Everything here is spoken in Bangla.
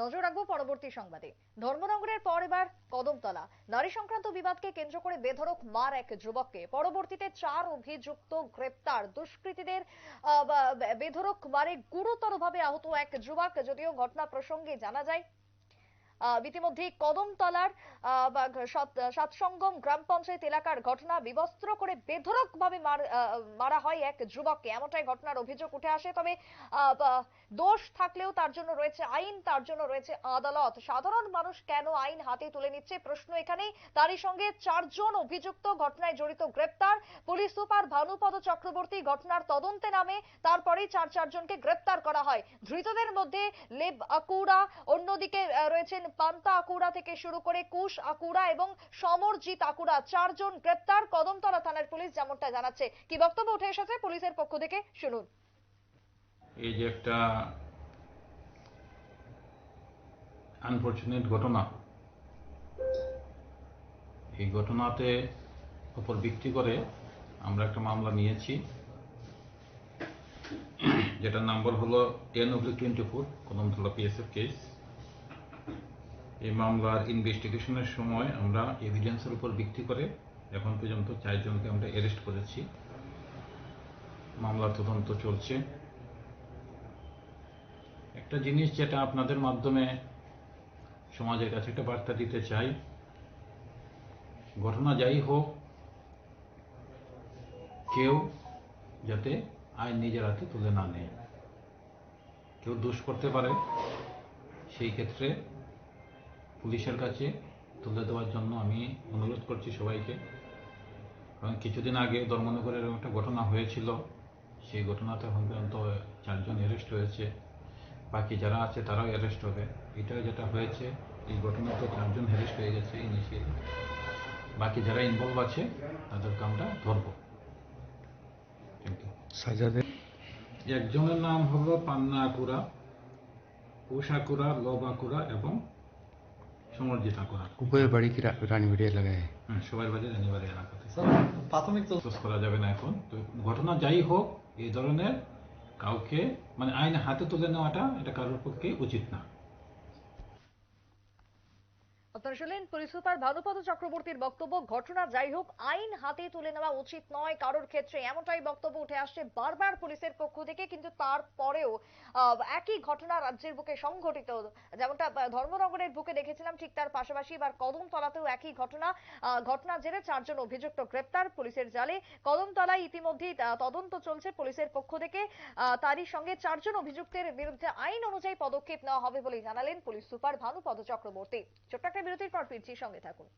নজর রাখব পরবর্তী সংবাদে। ধর্মনগরের পর এবার কদমতলা। নারী সংক্রান্ত বিবাদকে কেন্দ্র করে বেধরক মার এক যুবককে। পরবর্তীতে চার অভিযুক্ত গ্রেপ্তার। দুষ্কৃতীদের বেধরক মারে গুরুতরভাবে আহত এক যুবক, যদিও ঘটনা প্রসঙ্গে জানা যায় ইতিমধ্যে কদমতলার সাতসঙ্গম গ্রাম পঞ্চায়েত এলাকার ঘটনা বিবস্ত্র করে বেধড়ক ভাবে মারা হয় এক যুবককে। এমনটাই ঘটনার অভিযোগ উঠে আসে। তবে দোষ থাকলেও তার জন্য রয়েছে আইন, তার জন্য রয়েছে আদালত। সাধারণ মানুষ কেন আইন হাতে তুলে নিচ্ছে? প্রশ্ন এখানেই। তারই সঙ্গে চারজন অভিযুক্ত ঘটনায় জড়িত গ্রেপ্তার। পুলিশ সুপার ভানুপদ চক্রবর্তী ঘটনার তদন্তে নামে। তারপরেই চার, চারজনকে গ্রেপ্তার করা হয়। ধৃতদের মধ্যে লেব আকুড়া অন্যদিকে রয়েছেন পান্তা আকুড়া থেকে শুরু করে কুশ আকুড়া এবং সমরজিৎ আকুড়া, চারজন গ্রেপ্তার কদমতলা থানার পুলিশ যেমনটা জানাচ্ছে। কি বক্তব্য উঠে এসেছে পুলিশের পক্ষ থেকে? শুনুন। এই যে একটা আনফর্চুনেট ঘটনা। এই ঘটনাতে উপর ভিত্তি করে আমরা একটা মামলা নিয়েছি। যেটার নাম্বার হলো ten oblique twenty four Kadamtala PSF case এই মামলার ইনভেস্টিগেশনের সময় আমরা এভিডেন্সের উপর ভিত্তি করে এখন পর্যন্ত চারজনকে আমরা অ্যারেস্ট করেছি। মামলার তদন্ত চলছে। একটা জিনিস যেটা আপনাদের মাধ্যমে সমাজের কাছে একটা বার্তা দিতে চাই, ঘটনা যাই হোক, কেউ যাতে আইন নিজের হাতে তুলে না নেয়। কেউ দোষ করতে পারে, সেই ক্ষেত্রে পুলিশের কাছে তুলে দেওয়ার জন্য আমি অনুরোধ করছি সবাইকে। কারণ কিছুদিন আগে ধর্মনগরের একটা ঘটনা হয়েছিল। সেই ঘটনাতে এখন পর্যন্ত চারজন অ্যারেস্ট হয়েছে। বাকি যারা আছে তারাও অ্যারেস্ট হবে। এটা যেটা হয়েছে এই ঘটনাতে চারজন অ্যারেস্ট হয়ে গেছে ইনিশিয়ালি বাকি যারা ইনভলভ আছে তাদেরকে আমরা ধরবো। সাজাদের একজনের নাম হলো পান্না আকুরা কুশ আকুরা লব আকুরা এবং সমরজিৎ আকুরা উপরের বাড়ি কি রা- রানীবাড়ি এলাকায়? হ্যাঁ, সবার বাড়ি জানিবাড়ি এলাকাতে। স্যার প্রাথমিক তো করা যাবে না এখন। তো ঘটনা যাই হোক এই ধরনের কাউকে মানে আইন হাতে তুলে নেওয়াটা এটা কারোর পক্ষে উচিত না। শুনলেন পুলিশ সুপার ভানুপদ চক্রবর্তীর বক্তব্য ঘটনা যাই হোক আইন হাতে তুলে নেওয়া উচিত নয় কারোর ক্ষেত্রে। এমনটাই বক্তব্য উঠে আসছে বারবার পুলিশের পক্ষ থেকে কিন্তু তারপরেও একই ঘটনা রাজ্যের বুকে সংঘটিত। যেমনটা ধর্মনগরের বুকে দেখেছিলাম ঠিক তার পাশাপাশি এবার কদমতলাতেও একই ঘটনা আহ, ঘটনার জেরে চারজন অভিযুক্ত গ্রেপ্তার পুলিশের জালে। কদমতলায় ইতিমধ্যেই তদন্ত চলছে পুলিশের পক্ষ থেকে। তারই সঙ্গে চারজন অভিযুক্তের বিরুদ্ধে আইন অনুযায়ী পদক্ষেপ নেওয়া হবে বলে জানালেন পুলিশ সুপার ভানুপদ চক্রবর্তী। ছোট্ট একটা বিরতির পর ফিরছি সঙ্গে থাকুন।